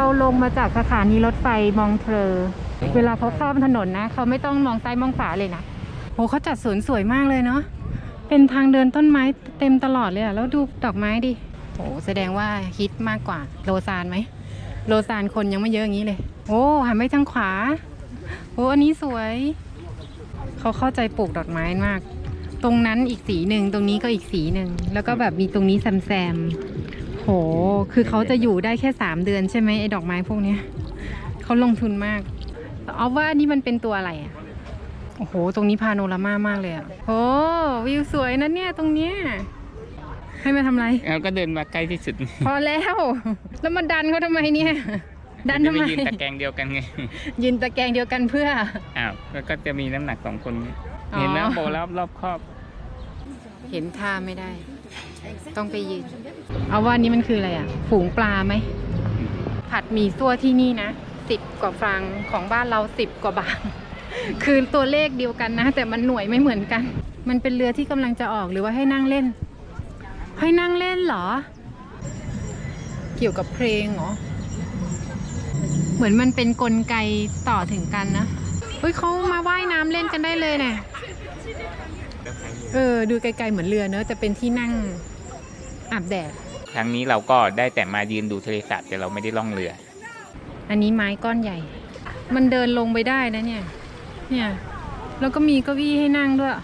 เราลงมาจากสถานีรถไฟมองเทรอเวลาเขาข้ามถนนนะ เขาไม่ต้องมองซ้ายมองขวาเลยนะโอ้เขาจัดสวนสวยมากเลยเนาะเป็นทางเดินต้นไม้เต็มตลอดเลยอะแล้วดูดอกไม้ดิโอ้แสดงว่าฮิตมากกว่าโลซานไหมโลซานคนยังไม่เยอะอย่างนี้เลย โอ้หันไปทางขวาโอ้อันนี้สวย เขาเข้าใจปลูกดอกไม้มาก ตรงนั้นอีกสีหนึ่งตรงนี้ก็อีกสีหนึ่งแล้วก็แบบมีตรงนี้แซมแซมๆโห คือเขาจะอยู่ได้แค่สามเดือนใช่ไหมไอ้ดอกไม้พวกเนี้ยเขาลงทุนมาก เอาว่านี่มันเป็นตัวอะไรอะโอ้โห ตรงนี้พาโนรามามากเลยอะโอ้วิวสวยนะเนี่ยตรงเนี้ย ให้มาทำอะไร เราก็เดินมาใกล้ที่สุดพอแล้ว แล้วมาดันเขาทำไมเนี่ย ดันทำไมจะยืนตะแกรงเดียวกันไง ยืนตะแกรงเดียวกันเพื่อ อ้าวแล้วก็จะมีน้ำหนักสองคนไงอ๋อ เห็นนะโบรอบรอบครอบ เห็นท่าไม่ได้ ต้องไปยืน เอาว่านี่มันคืออะไรอะ ฝูงปลาไหม ผัดหมี่ซั่วที่นี่นะสิบกว่าฟรังของบ้านเราสิบกว่าบาท คือตัวเลขเดียวกันนะ แต่มันหน่วยไม่เหมือนกัน มันเป็นเรือที่กำลังจะออกหรือว่าให้นั่งเล่น ให้นั่งเล่นเหรอ เกี่ยวกับเพลงเหรอ เหมือนมันเป็นนกลไกต่อถึงกันนะ เฮ้ยเขามาว่ายน้ำเล่นกันได้เลยเนี่ย เออ ดูไกลๆเหมือนเรือเนอะแต่เป็นที่นั่งอาบแดด ครั้งนี้เราก็ได้แต่มายืนดูทะเลสาบแต่เราไม่ได้ล่องเรือ อันนี้ไม้ก้อนใหญ่ มันเดินลงไปได้นะเนี่ย เนี่ย แล้วก็มีเก้าอี้ให้นั่งด้วย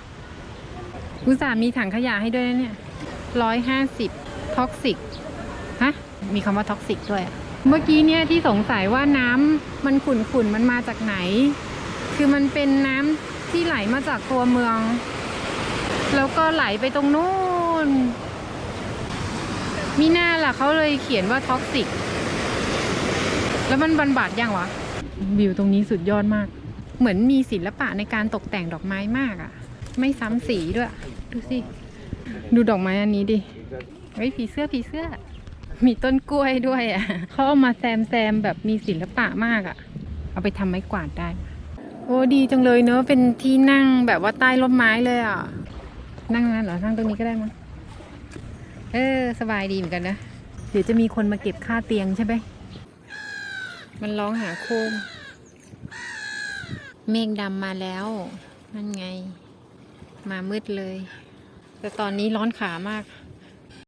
อุตส่าห์มีถังขยะให้ด้วยนะเนี่ยร้อยห้าสิบท็อกซิก ฮะ มีคำว่าท็อกซิกด้วย เมื่อกี้เนี่ยที่สงสัยว่าน้ำมันขุ่นๆ มันมาจากไหน คือมันเป็นน้ำที่ไหลมาจากตัวเมือง แล้วก็ไหลไปตรงนู้นมีหน้าล่ะเขาเลยเขียนว่าท็อกซิก แล้วมันบรรบัดยังวะ วิวตรงนี้สุดยอดมาก เหมือนมีศิลปะในการตกแต่งดอกไม้มากอะ่ะ ไม่ซ้ำสีด้วย ดูสิ ดูดอกไม้อันนี้ดิ เฮ้ยผีเสื้อผีเสื้อ มีต้นกล้วยด้วยอะ่ะเขาเอามาแซมแซมแบบมีศิลปะมากอะ่ะ เอาไปทำไม้กวาดได้ โอ้ดีจังเลยเนอะเป็นที่นั่งแบบว่าใต้ร่มไม้เลยอะ่ะ นั่งนั่นเหรอนั่งตรงนี้ก็ได้มั้งเออ สบายดีเหมือนกันนะ เดี๋ยวจะมีคนมาเก็บค่าเตียงใช่ไหมมันร้องหาโคม เมฆดำมาแล้ว นั่นไง มามืดเลย แต่ตอนนี้ร้อนขามาก